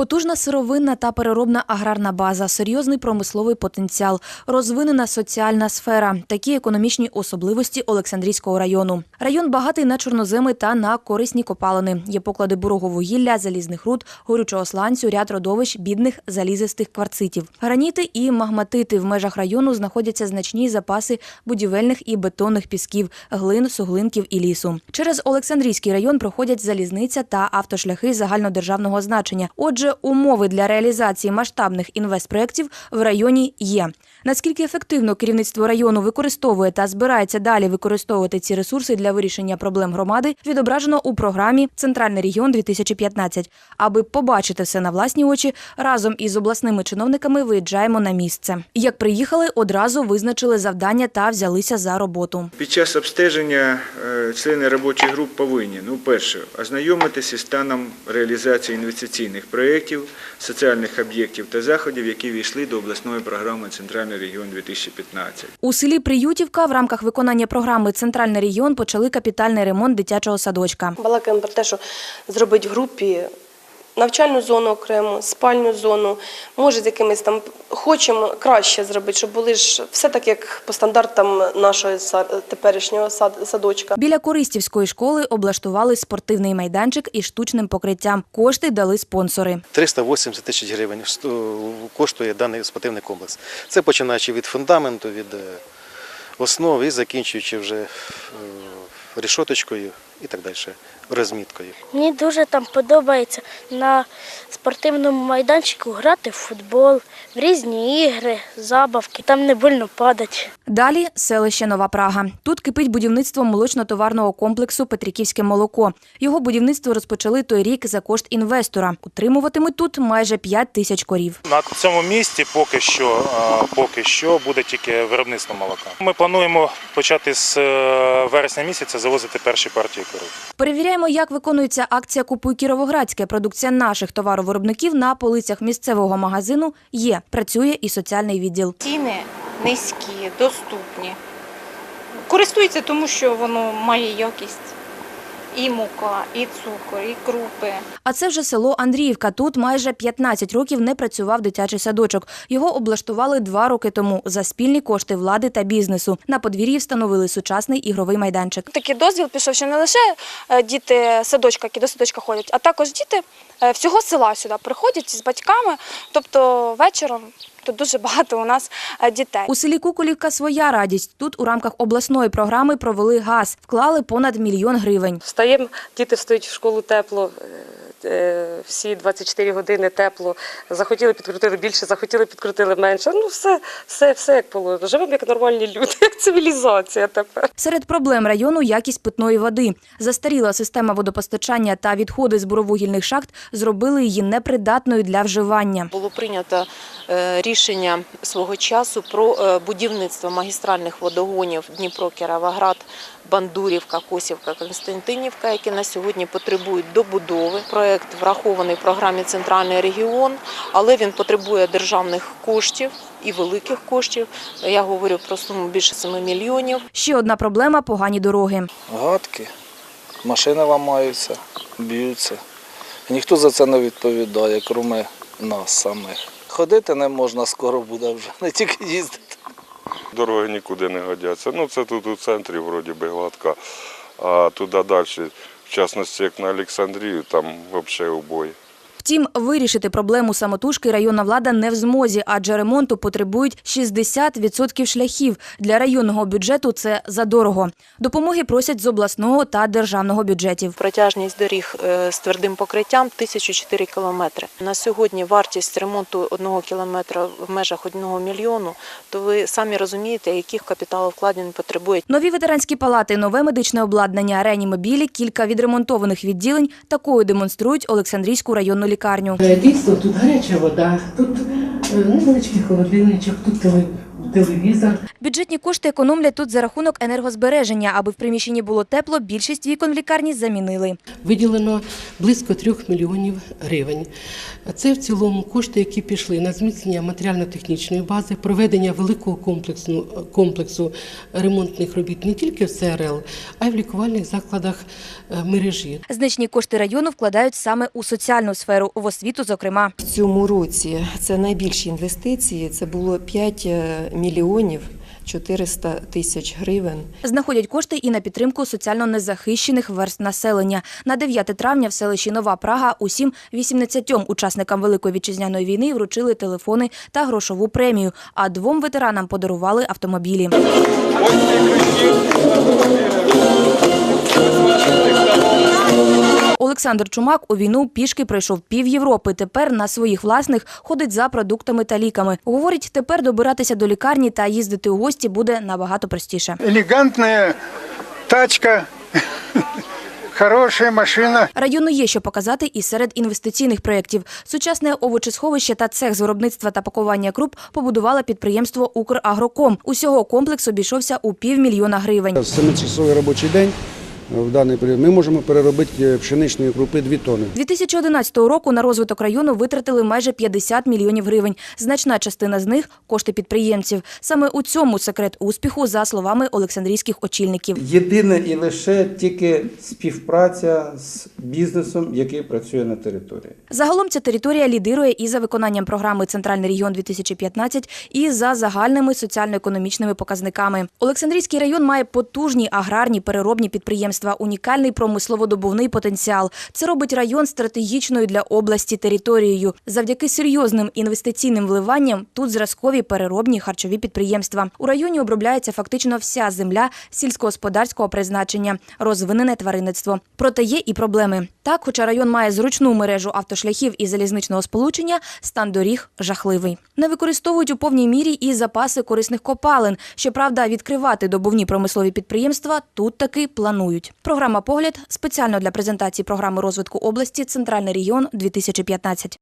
Потужна сировинна та переробна аграрна база, серйозний промисловий потенціал, розвинена соціальна сфера. Такі економічні особливості Олександрійського району. Район багатий на чорноземи та на корисні копалини. Є поклади бурого вугілля, залізних руд, горючого сланцю, ряд родовищ бідних залізистих кварцитів. Граніти і магматити в межах району знаходяться значні запаси будівельних і бетонних пісків, глин, суглинків і лісу. Через Олександрійський район проходять залізниця та автошляхи загальнодержавного значення. Отже, умови для реалізації масштабних інвестпроєктів в районі є. Наскільки ефективно керівництво району використовує та збирається далі використовувати ці ресурси для вирішення проблем громади, відображено у програмі Центральний регіон 2015 Аби побачити все на власні очі, разом із обласними чиновниками виїжджаємо на місце. Як приїхали, одразу визначили завдання та взялися за роботу. Під час обстеження е, члени робочих груп повинні, ну, перше, ознайомитися з станом реалізації інвестиційних проєктів, соціальних об'єктів та заходів, які війшли до обласної програми Центральний регіон 2015. У селі Приютівка в рамках виконання програми Центральний регіон почали капітальний ремонт дитячого садочка. Балакаємо про те, що зробити в групі навчальну зону окремо, спальню зону. Може, з якимись там хочемо краще зробити, щоб були ж все так, як по стандартам нашого теперішнього садочка. Біля Користівської школи облаштували спортивний майданчик із штучним покриттям. Кошти дали спонсори. 380 тисяч гривень коштує даний спортивний комплекс. Це починаючи від фундаменту, від е, основ і закінчуючи вже е, рішоточкою і так далі, розміткою. Мені дуже там подобається на спортивному майданчику грати в футбол, в різні ігри, забавки. Там не больно падати. Далі селище Нова Прага. Тут кипить будівництво молочно-товарного комплексу Петриківське молоко. Його будівництво розпочали той рік за кошт інвестора. Утримуватимуть тут майже 5 тисяч корів. На цьому місці поки що, поки що буде тільки виробництво молока. Ми плануємо почати з е, вересня місяця завозити перші партії коров. Перевіряємо, як виконується акція Купуй Кіровоградське. Продукція наших товаровиробників на полицях місцевого магазину є. Працює і соціальний відділ. Ціни низькі, доступні. Користуються тому, що воно має якість. І мука, і цукор, і крупи. А це вже село Андріївка. Тут майже 15 років не працював дитячий садочок. Його облаштували два роки тому за спільні кошти влади та бізнесу. На подвір'ї встановили сучасний ігровий майданчик. Такий дозвіл пішов, що не лише е, діти садочка, які до садочка ходять, а також діти е, всього села сюди приходять з батьками. Тобто вечором тут дуже багато у нас е, дітей. У селі Куколівка своя радість. Тут у рамках обласної програми провели газ, вклали понад мільйон гривень. Встаємо, діти встають в школу тепло, е, всі 24 години тепло. Захотіли підкрутили більше, захотіли підкрутили менше. Ну все, все, все як положено. Живемо як нормальні люди, як цивілізація тепер. Серед проблем району якість питної води. Застаріла система водопостачання та відходи з буровугільних шахт зробили її непридатною для вживання. Було прийнято рішення свого часу про е, будівництво магістральних водогонів Дніпро, Кіровоград, Бандурівка, Косівка, Константинівка, які на сьогодні потребують добудови. Проект врахований в програмі Центральний регіон, але він потребує державних коштів і великих коштів. Я говорю про суму більше 7 мільйонів. Ще одна проблема погані дороги. Гадки, машини ламаються, б'ються. Ніхто за це не відповідає, крім нас самих. Ходити не можна, скоро буде вже, не тільки їздити. Дороги нікуди не годяться. Ну це тут у центрі вроді би гладка, а туди далі, в частності як на Олександрію, там взагалі убой. Втім, вирішити проблему самотужки районна влада не в змозі, адже ремонту потребують 60% шляхів. Для районного бюджету це задорого. Допомоги просять з обласного та державного бюджетів. Протяжність доріг е, з твердим покриттям 1004 кілометри. На сьогодні вартість ремонту одного кілометра в межах одного мільйону, то ви самі розумієте, яких капіталовкладень потребує. Нові ветеранські палати, нове медичне обладнання, реанімобілі, кілька відремонтованих відділень такою демонструють Олександрійську районну лікарню. Дійсно, тут гаряча вода, тут е, невеличкий холодильничок, тут теле- телевізор. Бюджетні кошти економлять тут за рахунок енергозбереження. Аби в приміщенні було тепло, більшість вікон в лікарні замінили. Виділено близько трьох мільйонів гривень. Це в цілому кошти, які пішли на зміцнення матеріально-технічної бази, проведення великого комплексу, комплексу ремонтних робіт не тільки в ЦРЛ, а й в лікувальних закладах е, мережі. Значні кошти району вкладають саме у соціальну сферу, в освіту, зокрема. В цьому році це найбільші інвестиції. Це було 5 мільйонів 400 тисяч гривень. Знаходять кошти і на підтримку соціально незахищених верст населення. На 9 травня в селищі Нова Прага усім 18 учасникам Великої вітчизняної війни вручили телефони та грошову премію, а двом ветеранам подарували автомобілі. Олександр Чумак у війну пішки пройшов пів Європи. Тепер на своїх власних ходить за продуктами та ліками. Говорить, тепер добиратися до лікарні та їздити у гості буде набагато простіше. элегантная тачка, хорошая машина. Району є що показати і серед інвестиційних проєктів. Сучасне овочесховище та цех з виробництва та пакування круп побудувало підприємство «Украгроком». Усього комплекс обійшовся у півмільйона гривень. Семичасовий робочий день в даний період ми можемо переробити е, пшеничної крупи 2 тонни. 2011 року на розвиток району витратили майже 50 мільйонів гривень. Значна частина з них – кошти підприємців. Саме у цьому секрет успіху, за словами олександрійських очільників. Єдине і лише тільки співпраця з бізнесом, який працює на території. Загалом ця територія лідирує і за виконанням програми «Центральний регіон 2015», і за загальними соціально-економічними показниками. Олександрійський район має потужні аграрні переробні підприємства, унікальний промислово-добувний потенціал. Це робить район стратегічною для області територією. Завдяки серйозним інвестиційним вливанням тут зразкові переробні харчові підприємства. У районі обробляється фактично вся земля сільськогосподарського призначення, розвинене тваринництво. Проте є і проблеми. Так, хоча район має зручну мережу автошляхів і залізничного сполучення, стан доріг жахливий. Не використовують у повній мірі і запаси корисних копалин. Щоправда, відкривати добувні промислові підприємства тут таки планують. Програма Погляд спеціально для презентації програми розвитку області Центральний регіон 2015.